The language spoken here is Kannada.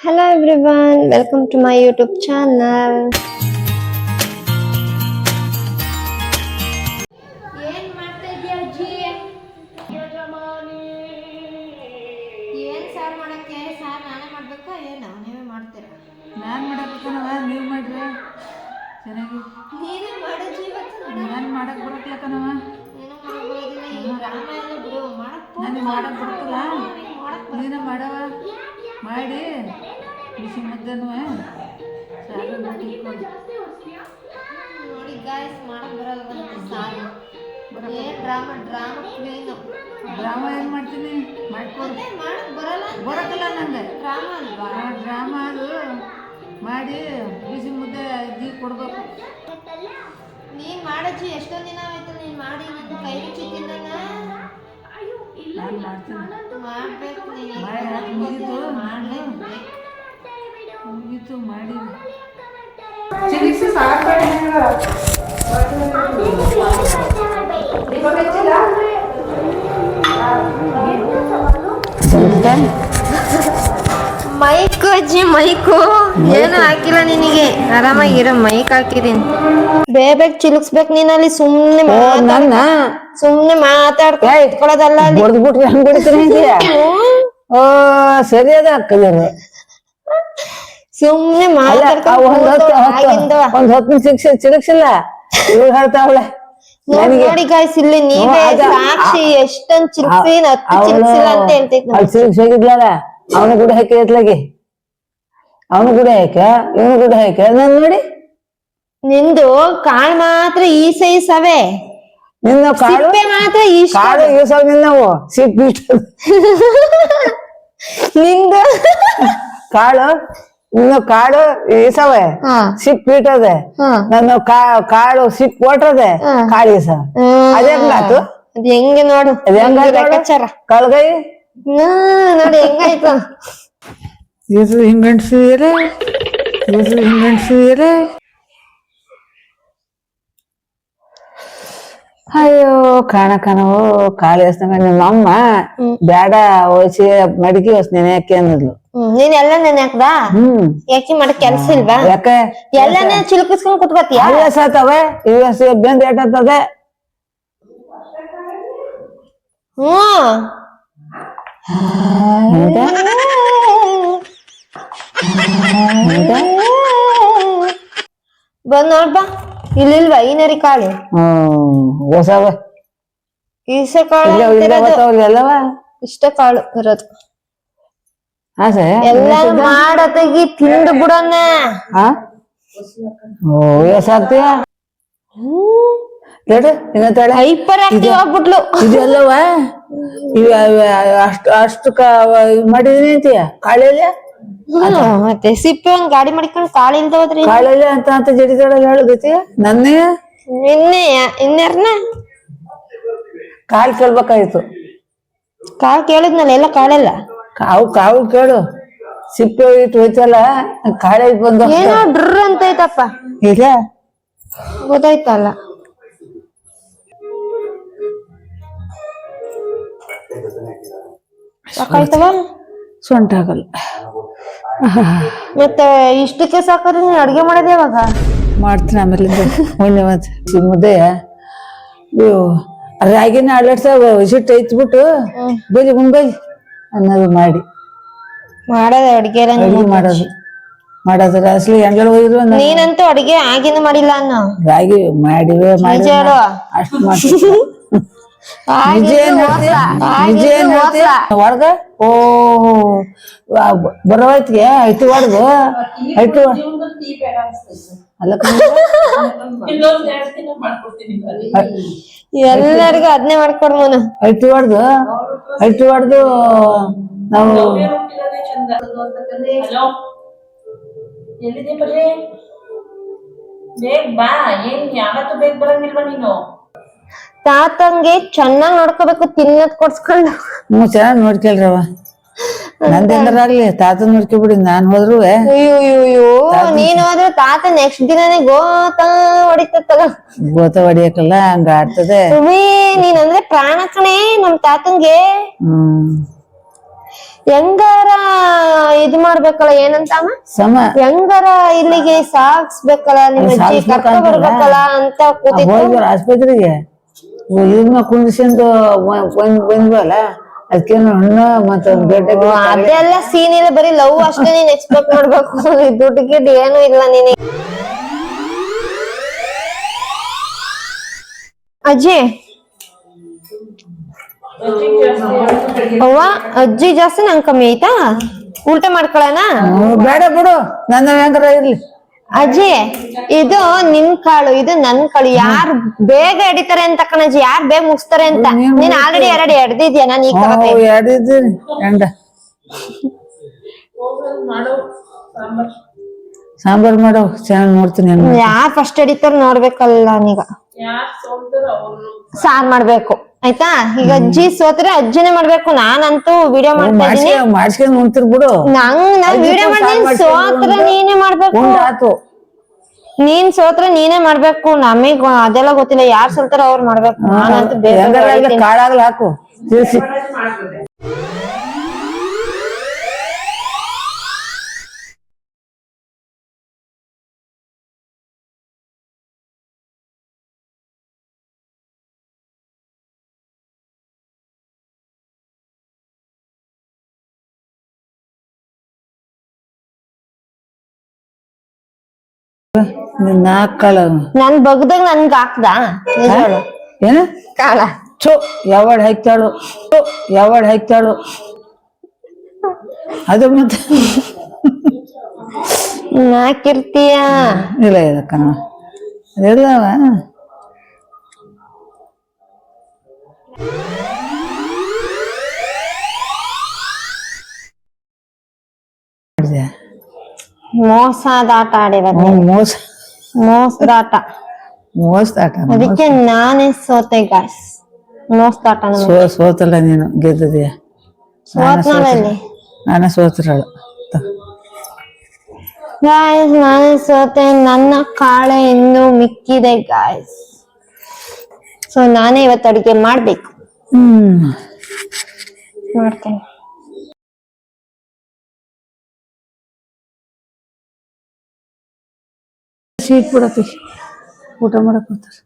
Hello everyone, welcome to my YouTube sir ನಾನೇ ಮಾಡ್ಬೇಕಾ? ಏನು ನೀವೇ ಮಾಡ್ರಿ. ಚೆನ್ನಾಗಿ. ನೀನೇ ನಾನು ಮಾಡಕ್ಕೆ ನೀನ ಮಾಡವ ಮಾಡಿ. ಬಿಸಿ ಮುದ್ದೆನೂ ಸಾರು ನೋಡಿ ಗಾಯ್ಸ್ ಮಾಡಕ್ ಬರಲ್ಲ ಸಾರು. ಡ್ರಾಮಾ ಡ್ರಾಮಾ ಕ್ವೀನು ಡ್ರಾಮಾ ಏನು ಮಾಡ್ತೀನಿ? ಮಾಡ್ಕೊಡು. ಮಾಡಕ್ ಬರಲ್ಲ ಬರಕಲ್ಲ ನಂಗೆ. ಡ್ರಾಮಾ ಅಲ್ವಾ? ಡ್ರಾಮಾ ಅದು. ಮಾಡಿ ಬಿಸಿ ಮುದ್ದೆ ಇದು ಕೊಡ್ಬೇಕು. ನೀನ್ ಮಾಡಜ್ಜಿ ಎಷ್ಟೊಂದ್ ದಿನ ಆಯ್ತು ನೀನ್ ಮಾಡಿ ನನ್ನ ಕೈ ತಿನ್ನನ ನಾನು ಮಾಡ್ತೀನಿ ಮಾಡ್ಬೇಕು ನೀನು ಮಾಡಿ ಆಯ್ತು, ಮುಗೀತು ಮಾಡ್ಲೇಬೇಕು ಮುಗೀತು ಮಾಡಿ ಮೈಕ್ ಅಜ್ಜಿ ಮೈಕು. ಏನು ಹಾಕಿಲ್ಲ ನಿನಗೆ. ಆರಾಮಾಗಿರೋ ಮೈಕ್ ಹಾಕಿದೀನಿ ಬೇಬೇಕ್ ಚಿಲುಕ್ಸ್ಬೇಕು ನೀನಲ್ಲಿ ಸುಮ್ನೆ ನನ್ನ? ಸುಮ್ನೆ ಮಾತಾಡ್ತಾ ಇಟ್ಕೊಳ್ಳೋದಲ್ಲ ಅಲ್ಲಿ? ಬಿಟ್ರೆ ಹಂಗ್ ಬಿಡ್ತೀನಿ ಅಂತೀಯ ಓ ಸರಿ ಅದ ಸುಮ್ನೆ ಒಂದ್ ಹೊತ್ತು ಹೇಳ್ತಾವಳೆ ನೋಡಿ ಗಾಯ್ಸ್ ಇಲ್ಲಿ ನೀವೇ ಸಾಕ್ಷಿ ಎಷ್ಟೊಂದ್ ಚಿಲ್ಸಿ ಹತ್ತು ಚಿಲ್ಕ್ಸಿಲ್ಲ ಅಂತ ಹೇಳ್ತಿದ್ದೆ ಸಿಲ್ಕ್ಸ್ ಅವನು ಗುಡ ಹಾಕಿ ಎತ್ಲಾಗಿ? ಅವನು ಗುಡ ಹಾಕ? ಇವನು ಗುಡ ಹಾಕ? ನನ್ ನೋಡಿ. ನಿಂದು ಕಾಳು ಮಾತ್ರ ಈ ಸವೆ ನಿನ್ನ ಕಾಳು? ಸಿಪ್ಪೆ ಮಾತ್ರ ಈಸ ಕಾಳು ಈಸವ್ ನಿನ್ನವು? ಸಿಪ್ಪಿ ನಿಂದು? ಕಾಳು? ನಿನ್ನ ಕಾಳು ಈಸವೆ ಹಾ. ಸಿಪ್ ಬಿಟ್ಟದೆ ಹಾ. ನನ್ನ ಕಾ- ಕಾಳು ಸಿಪ್ ಕೊಟ್ಟದೆ ಕಾಳು ಈಸ ಅದೇ ಹೆಂಗಾತು ಹೆಂಗೆ ನೋಡು? ಕಳ್ಗೈ ನೋಡಿ ಹೆಂಗಾಯ್ತು. ಇದು ಹಿಂಗಣ್ಸಿದ್ರೆ ಇದು ಹಿಂಗಣ್ಸಿದ್ರೆ ಅಯ್ಯೋ ಕಾಣ ಕಾಣವು ಕಾಳಿ ಎಸ್ನಂಗ ನಿಮ್ಮ ಬ್ಯಾಡ ಓಸಿ ಮಡಿಕೆ ಹಾಕಿ ಅನ್ನದ್ಲು ಹ್ಮ್ ನೀನ್ ಎಲ್ಲ ನೆನೆ ಹಾಕ್ದ? ಹ್ಮ್. ಯಾಕೆ ಮಾಡ ಕೆಲ್ಸ ಇಲ್ವಾ? ಯಾಕೆ? ಎಲ್ಲನೇ ಚಿಲುಕಿಸ್ಕೊಂಡ್ ಕುತ್ಕೋತಿಯ? ಸಾತವೆ ಇವ್ ಬೆಂದ್ ಏಟತ್ತದೆ ಹ್ಮ್. ಬಂದ್ ನೋಡ್ಬಾ ಇಲ್ಲಿಲ್ವಾ? ಈನರಿ ಕಾಳು. ಹ್ಮ್ ಹೊಸವ. ಈಸ ಕಾಳು ಇಲ್ಲ ಇಲ್ಲ ಅಂತಿರೋದು. ಎಲ್ಲವ ಇಷ್ಟ ಕಾಳು ಇರೋದು. ಎಲ್ಲ ಮಾಡತೆಗಿ ತಿಂದು ಬಿಡೋಣ ಹಾ ಓ ಎಷ್ಟಾಗ್ತೀಯ ಹೇಳು ಇನ್ನೊಂದ್ ಹೈಪರ್ ಆಕ್ಟಿವ್ ಆಗ್ಬಿಟ್ಲು. ಇದೆಲ್ಲವ? ಇವ ಅಷ್ಟು ಅಷ್ಟು ಮಾಡಿದೀನಿ ಅಂತೀಯ? ಕಾಳೆಲ್ಲ ಮತ್ತೆ ಸಿಪ್ಪೆ ಒಂದ್ ಗಾಡಿ ಮಾಡ್ಕೊಂಡು ಕಾಳು ಇಲ್ದ ಹೋದ್ರಿ. ಕಾಳೆಲ್ಲ ಅಂತ ಅಂತ ಹೇಳು ಹೇಳುದೈತಿ ನನ್ನೇ? ನಿನ್ನೆ ಇನ್ಯಾರ್ನ? ಕಾಲ್ ಕೇಳ್ಬೇಕಾಯ್ತು. ಕಾಲ್ ಕೇಳಿದ್ನಲ್ಲ ಎಲ್ಲ ಕಾಳೆಲ್ಲ ಕಾವು ಕಾವು ಕೇಳು. ಸಿಪ್ಪೆ ಇಟ್ಟು ಹೋಯ್ತಲ್ಲ ಕಾಳೆ ಬಂದು ಏನೋ ಡ್ರ ಅಂತ ಐತಪ್ಪ. ಇಲ್ಲ. ಗೊತ್ತಾಯ್ತಲ್ಲ. ಸಾಕಾಯ್ತವ? ಸೊಂಟ ಆಗಲ್ಲ ಮತ್ತೆ ಇಷ್ಟಕ್ಕೆ ಸಾಕಾದ್ರೆ ನೀನು ಅಡುಗೆ ಮಾಡೋದು ಯಾವಾಗ? ಮಾಡ್ತೀನಿ ಆಮೇಲೆ ಒಳ್ಳೆ ಮತ್ತೆ ಮುದ್ದೆ. ಇವು ರಾಗಿನ ಆಡ್ಲಾಡ್ಸ ಸಿಟ್ಟು ಐತ್ಬಿಟ್ಟು ಬೈಲಿ ಮುಂಬೈ ಅನ್ನೋದು ಮಾಡಿ. ಮಾಡೋದೇ ಅಡ್ಗೆ ಮಾಡೋದು. ಮಾಡೋದ್ರ ಅಸಲಿ ಎಂಗಳು ಹೋಗಿದ್ರು ನಾನು ನೀನಂತೂ ಅಡ್ಗೆ ಆಗಿನ ಮಾಡಿಲ್ಲ ಅನ್ನೋ. ರಾಗಿ ಮಾಡಿವೆ ಮಾಡಿ ಅಷ್ಟು ಮಾಡ್ತೀನಿ. ಹೊಡ್ಗ? ಓ ಬರೋತ್ಗೆ ಐತಿ ಐಟಿ ಅಲ್ಲ ಎಲ್ಲರಿಗೂ ಅದನ್ನೇ ಮಾಡ್ಕೊಡ್ಮೋನು ಐಟಿ ಹೊಡ್ದು ಐಟಿ ಹೊಡ್ದು ನಾವು ಹಲೋ? ಎಲ್ಲಿದೆ ಬರ್ರಿ ಬೇಗ ಬಾ ಏನ್ ಯಾವತ್ತು ಬೇಗ ಬರಂಗಿಲ್ವಾ ನೀನು? ತಾತಂಗೆ ಚೆನ್ನಾಗ್ ನೋಡ್ಕೋಬೇಕು ತಿನ್ನದ್ ಕೊಡ್ಸ್ಕೊಂಡು. ಹ್ಞೂ ಚೆನ್ನಾಗಿ ನೋಡ್ಕೊಳ್ರವ ನಂದೇನಾರಾಗ್ಲಿ ತಾತ ನೋಡ್ಕೊಬಿಡಿ ನಾನ್ ಹೋದ್ರು ಅಯ್ಯೋ ಅಯ್ಯೋ ಅಯ್ಯೋ ನೀನ್ ಹೋದ್ರೆ ತಾತ ನೆಕ್ಸ್ಟ್ ದಿನನೇ ಗೋತ ಹೊಡಿತತ್ತಲ್ಲ ಗೋತ ಹೊಡಿಯಕಲ್ಲ ಹಂಗ ಆಡ್ತದೆ. ಉವಿ ನೀನ್ ಅಂದ್ರೆ ಪ್ರಾಣ ಕಣೆ ನಮ್ ತಾತಂಗೆ. ಹ್ಮ್. ಹೆಂಗಾರ ಇದ್ ಮಾಡ್ಬೇಕಲ್ಲ ಏನಂತ ಅಮ್ಮ? ಸಮ ಹೆಂಗಾರ ಇಲ್ಲಿಗೆ ಸಾಕ್ಸ್ಬೇಕಲ್ಲ ನಿಮ್ಮ ಅಜ್ಜಿ ಕರ್ಕೊಂಡ್ ಕರ್ಕೊ ಬರ್ಬೇಕಲ್ಲ ಅಂತ ಕೂತಿತ್ತು ಹೋಗ್ಬಾರ ಆಸ್ಪತ್ರೆಗೆ. ಇದನ್ನ ಕುಂದಿಸ್ಕೊಂಡು ಬಂದ್ ಬಂದ್ವಲ್ಲ ಅದಕ್ಕೇನು ಹಣ್ಣು ಮತ್ತೊಂದು ಅದೆಲ್ಲ ಸೀನ್ ಇಲ್ಲ ಬರೀ ಲವ್ ಅಷ್ಟೇ ನೀನ್ ಎಕ್ಸ್ಪೆಕ್ಟ್ ಮಾಡ್ಬೇಕು. ದುಡ್ಡು ಗಿಡ್ ಏನು ಇಲ್ಲ ನೀನೆ ಅಜ್ಜಿ. ಅವ್ವ ಅಜ್ಜಿ ಜಾಸ್ತಿ ನಂಗೆ ಕಮ್ಮಿ ಆಯ್ತಾ? ಉಲ್ಟಾ ಮಾಡ್ಕೊಳ್ಳೋಣ ಬೇಡ ಬಿಡು. ನನ್ನ ಹೆಂಗಾರ ಇರ್ಲಿ. ಅಜ್ಜಿ ಇದು ನಿನ್ ಕಾಳು ಇದು ನನ್ ಕಾಳು. ಯಾರ್ ಬೇಗ ಎಡಿತಾರೆ ಅಂತ ಕಣಜ್ಜಿ ಯಾರ್ ಬೇಗ ಮುಗಿಸ್ತಾರೆ ಅಂತ. ನೀನ್ ಆಲ್ರೆಡಿ ಎರಡು ಎಡ್ದಿದ್ಯಾ? ನಾನು ಈಗ ಸಾಂಬಾರ್ ಮಾಡೋ ಚೆನ್ನಾಗಿ ನೋಡ್ತೀನಿ ಯಾರ್ ಫಸ್ಟ್ ಹಿಡಿತಾರ ನೋಡ್ಬೇಕಲ್ಲ ನೀಗ ಸಾರ್ ಮಾಡ್ಬೇಕು. ಆಯ್ತಾ? ಈಗ ಅಜ್ಜಿ ಸೋತ್ರೆ ಅಜ್ಜಿನೇ ಮಾಡ್ಬೇಕು. ನಾನಂತೂ ವಿಡಿಯೋ ಮಾಡ್ತಾ ಇದೀನಿ ಮಾಡ್ಸ್ಕೊಂಡ್ ಮಾಡ್ಸ್ಕೊಂಡ್ ಬಿಡು. ನಂಗ್ ನಾನ್ ವಿಡಿಯೋ ಮಾಡ್ತೀನಿ. ಸೋತ್ರ. ನೀನೇ ಮಾಡ್ಬೇಕು. ಆತು. ನೀನ್ ಸೋತ್ರ ನೀನೇ ಮಾಡ್ಬೇಕು. ನಮಗ್ ಅದೆಲ್ಲ ಗೊತ್ತಿಲ್ಲ. ಯಾರ್ ಸೋಲ್ತಾರ ಅವ್ರು ಮಾಡ್ಬೇಕು. ನಾನಂತೂ. ಕಾಳಾಗ್ಲಿ ಹಾಕು. ತಿಳಿಸಿ ನಾಲ್ಕು ಕಾಳು ನನ್ ಬಗ್ದಾಗ ನನ್ಗ ಹಾಕ್ದ? ಏನು? ಕಾಳ. ಚೋ ಯಾವಾಡ್ ಹಾಕ್ತಾಳು? ಚೋ ಯಾವಾಡ್ ಹಾಕ್ತಾಳು? ಅದು ಮತ್ತೆ? ನಾಕಿರ್ತೀಯ ಇಲ್ಲ ಇಲ್ಲ ಕಣ. ಅದೆಲ್ಲವ ಮೋಸದ ಆಟ ಆಡಿರೋದು ಹ್ಮ್, ಮೋಸ. ಮೋಸದಾಟ. ಮೋಸದಾಟ ಅದಕ್ಕೆ ನಾನೇ ಸೋತೆ ಗಾಯ್ಸ್ ಮೋಸದಾಟ. ಸೋ ಸೋತಲ್ಲ ನೀನು ಗೆದ್ದದೀಯ? ಸೋತ್ನಲ್ಲಿ ನಾನೇ ಸೋತಿರಳು ಗಾಯ್ಸ್ ನಾನೇ ಸೋತೆ. ನನ್ನ ಕಾಳೆ ಇನ್ನು ಮಿಕ್ಕಿದೆ ಗಾಯ್ಸ್ ಸೊ ನಾನೇ ಇವತ್ತು ಅಡುಗೆ ಮಾಡ್ಬೇಕು. ಹ್ಮ್. ಮಾಡ್ತೇನೆ. ಸೀಟ್ ಬಿಡತಿ ಊಟ ಮಾಡಕ್ ಬರ್ತಾರೆ